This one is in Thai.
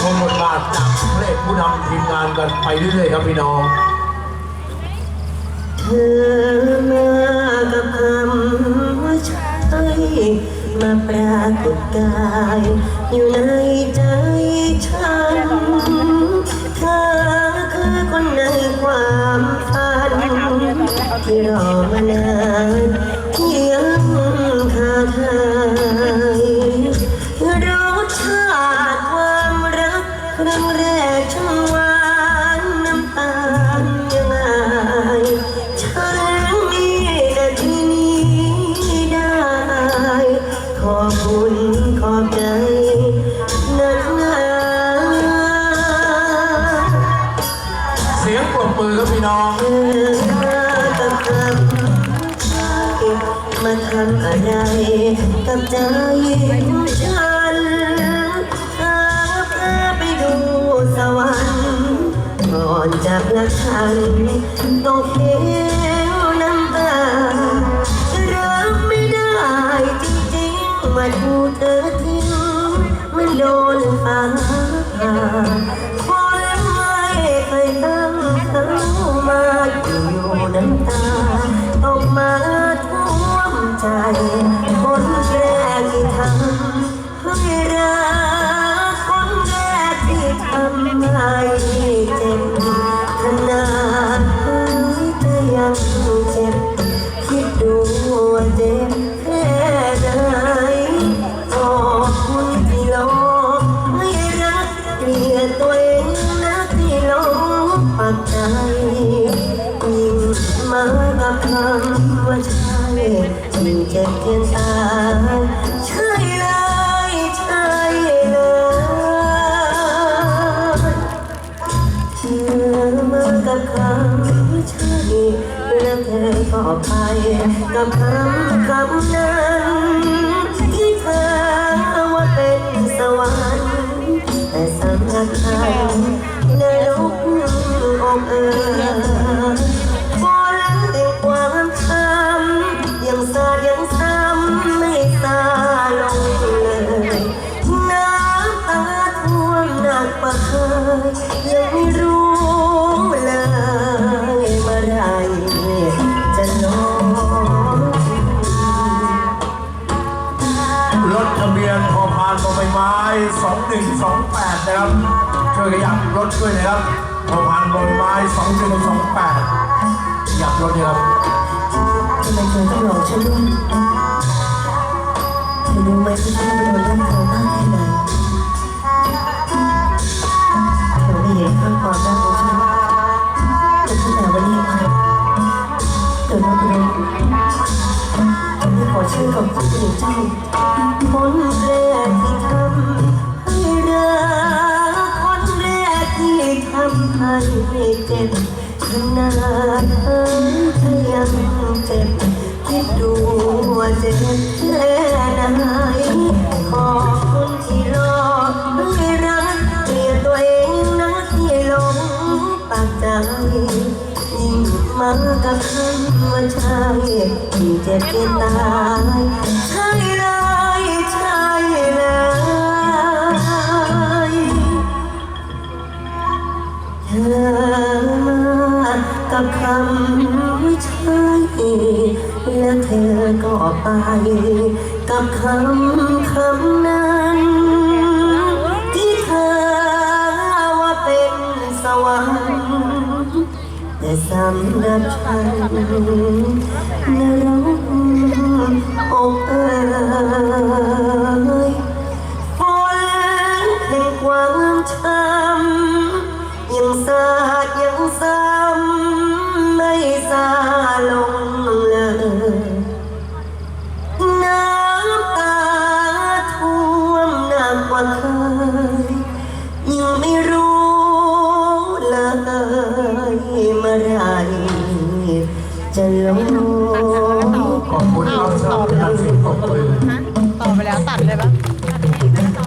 ชมบทบาทจากเพระเอผู้นำทีมงานกันไปเรื่อยๆครับพี่น้อง เธอมากับคำว่าใช่มาปรากฏกายอยู่ในใจฉันเธอคือคนในความฝันที่รอมานาน ปรบมือครับพี่น้องเธอมากับคำใช่มาทำอะไรกับใจฉันพาพาไปดูสวรรค์ก่อนจากนักฉันต้องเขียวน้ำตารับไม่ได้จริงๆ มาถูเธอทิ้งมันโดนฟ้าผ่า ใช่แล้วเธอก็ไปกับคำคำนั้นที่เธอว่าเป็นสวรรค์แต่สำหรับฉันในลุกอกเอ่ยฝนแต่ความช้ำยังสาดยังซ้ำไม่ซาลงเลยน้ำตาท่วมหนักปะเคยยังไม่รู้ ทะเบียนพอพานบอใบไม้2128 นะครับ ช่วยขยับรถด้วยนะครับพอพานบอใบไม้2128ขยับรถด้วยครับทำไมเธอต้องหลอกฉันด้วยเธอรู้ไหมที่ฉันโดนเรื่องเธอมากแค่ไหนเธอไม่เห็นข้างความรักของฉันแต่ตั้งแต่วันนี้มาเธอรับรู้ไม่ ขอเชื่อกับคนอื่นเจ้าคนแรกที่ทำให้รักคนแรกที่ทำให้เจ็บขนาดเธอเธอยังเจ็บคิดดูว่าเจ็บแค่ไหน กับคำว่าใช่ยิ่เจ็บเกินตายใช่เลยใช่เลยเธอมากับคำว่าใช่แล้วเธอก็ไป กับคำคำนั้น แต่สำหรับฉันนรก จะลงขอบคุณครับสำหรับการเสียงปรบมือต่อไปแล้วตัดเลยปะ